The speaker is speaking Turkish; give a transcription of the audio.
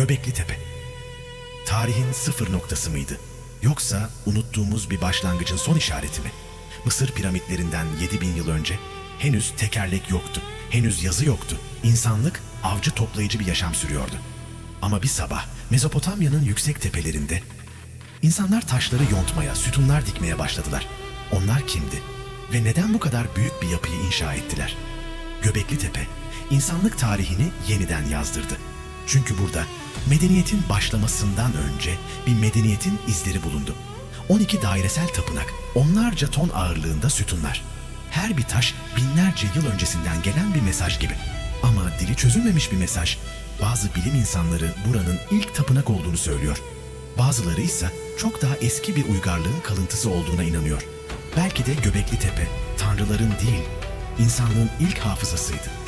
Göbekli Tepe. Tarihin sıfır noktası mıydı? Yoksa unuttuğumuz bir başlangıcın son işareti mi? Mısır piramitlerinden 7000 yıl önce henüz tekerlek yoktu. Henüz yazı yoktu. İnsanlık avcı toplayıcı bir yaşam sürüyordu. Ama bir sabah Mezopotamya'nın yüksek tepelerinde insanlar taşları yontmaya, sütunlar dikmeye başladılar. Onlar kimdi? Ve neden bu kadar büyük bir yapıyı inşa ettiler? Göbekli Tepe, insanlık tarihini yeniden yazdırdı. Çünkü burada medeniyetin başlamasından önce bir medeniyetin izleri bulundu. 12 dairesel tapınak, onlarca ton ağırlığında sütunlar. Her bir taş binlerce yıl öncesinden gelen bir mesaj gibi. Ama dili çözülmemiş bir mesaj. Bazı bilim insanları buranın ilk tapınak olduğunu söylüyor. Bazıları ise çok daha eski bir uygarlığın kalıntısı olduğuna inanıyor. Belki de Göbekli Tepe, tanrıların değil, insanlığın ilk hafızasıydı.